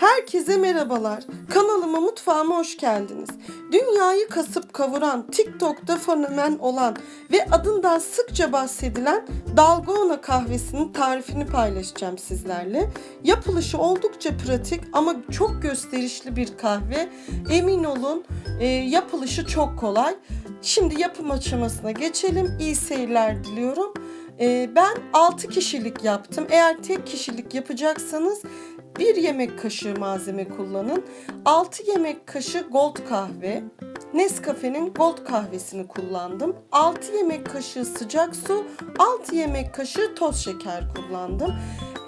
Herkese merhabalar. Kanalıma mutfağıma hoş geldiniz. Dünyayı kasıp kavuran, TikTok'ta fenomen olan ve adından sıkça bahsedilen Dalgona kahvesinin tarifini paylaşacağım sizlerle. Yapılışı oldukça pratik ama çok gösterişli bir kahve. Emin olun e, yapılışı çok kolay. Şimdi yapım aşamasına geçelim. İyi seyirler diliyorum. E, ben 6 kişilik yaptım. Eğer tek kişilik yapacaksanız bir yemek kaşığı malzeme kullanın. 6 yemek kaşığı gold kahve. Nescafe'nin gold kahvesini kullandım. 6 yemek kaşığı sıcak su, 6 yemek kaşığı toz şeker kullandım.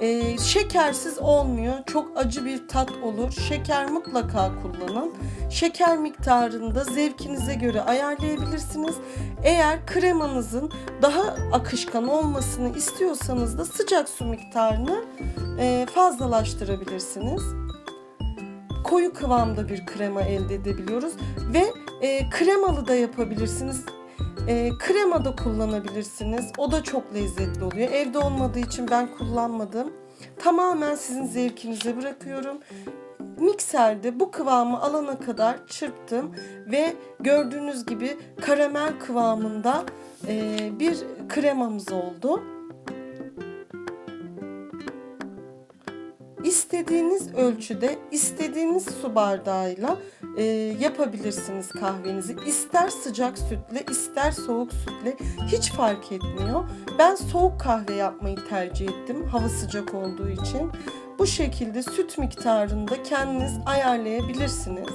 Ee, şekersiz olmuyor. Çok acı bir tat olur. Şeker mutlaka kullanın. Şeker miktarını da zevkinize göre ayarlayabilirsiniz. Eğer kremanızın daha akışkan olmasını istiyorsanız da sıcak su miktarını e, fazlalaştırabilirsiniz. Koyu kıvamda bir krema elde edebiliyoruz ve e, kremalı da yapabilirsiniz. E, krema da kullanabilirsiniz. O da çok lezzetli oluyor. Evde olmadığı için ben kullanmadım. Tamamen sizin zevkinize bırakıyorum. Mikserde bu kıvamı alana kadar çırptım ve gördüğünüz gibi karamel kıvamında e, bir kremamız oldu. İstediğiniz ölçüde, istediğiniz su bardağıyla e, yapabilirsiniz kahvenizi. İster sıcak sütle, ister soğuk sütle hiç fark etmiyor. Ben soğuk kahve yapmayı tercih ettim hava sıcak olduğu için. Bu şekilde süt miktarını da kendiniz ayarlayabilirsiniz.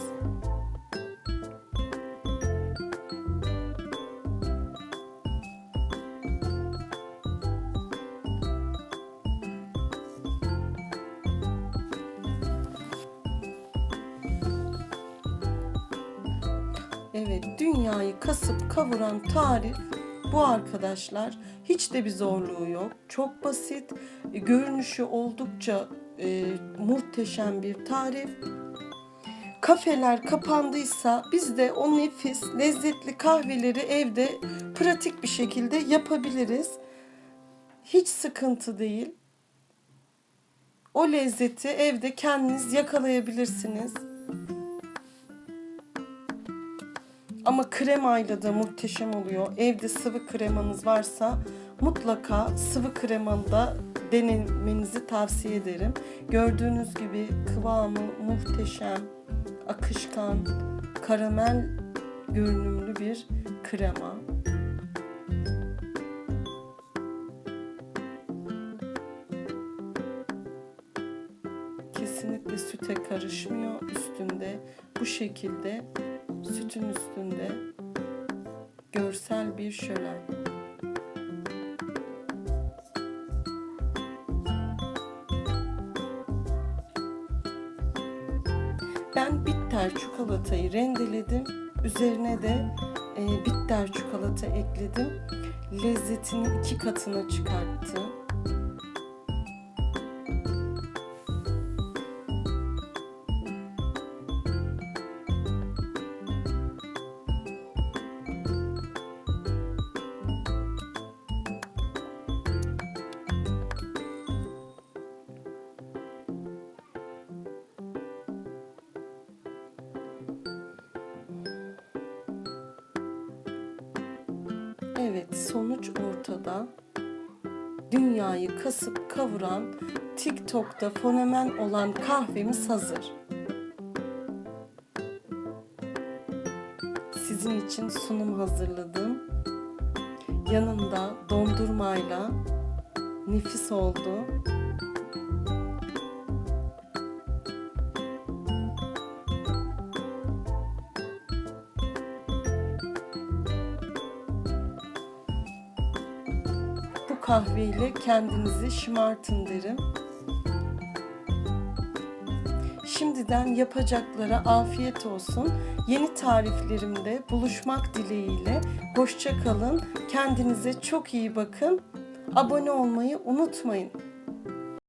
Evet, dünyayı kasıp kavuran tarif bu arkadaşlar. Hiç de bir zorluğu yok. Çok basit, e, görünüşü oldukça e, muhteşem bir tarif. Kafeler kapandıysa biz de o nefis, lezzetli kahveleri evde pratik bir şekilde yapabiliriz. Hiç sıkıntı değil. O lezzeti evde kendiniz yakalayabilirsiniz. Ama kremayla da muhteşem oluyor. Evde sıvı kremanız varsa mutlaka sıvı kremalı da denemenizi tavsiye ederim. Gördüğünüz gibi kıvamı muhteşem, akışkan, karamel görünümlü bir krema. Kesinlikle süte karışmıyor üstünde. Bu şekilde sütün üstünde görsel bir şölen. Ben bitter çikolatayı rendeledim. Üzerine de e, bitter çikolata ekledim. Lezzetini iki katına çıkarttı. Evet, sonuç ortada. Dünyayı kasıp kavuran, TikTok'ta fenomen olan kahvemiz hazır. Sizin için sunum hazırladım. Yanında dondurmayla nefis oldu. Kahveyle kendinizi şımartın derim. Şimdiden yapacaklara afiyet olsun. Yeni tariflerimde buluşmak dileğiyle. Hoşça kalın. Kendinize çok iyi bakın. Abone olmayı unutmayın.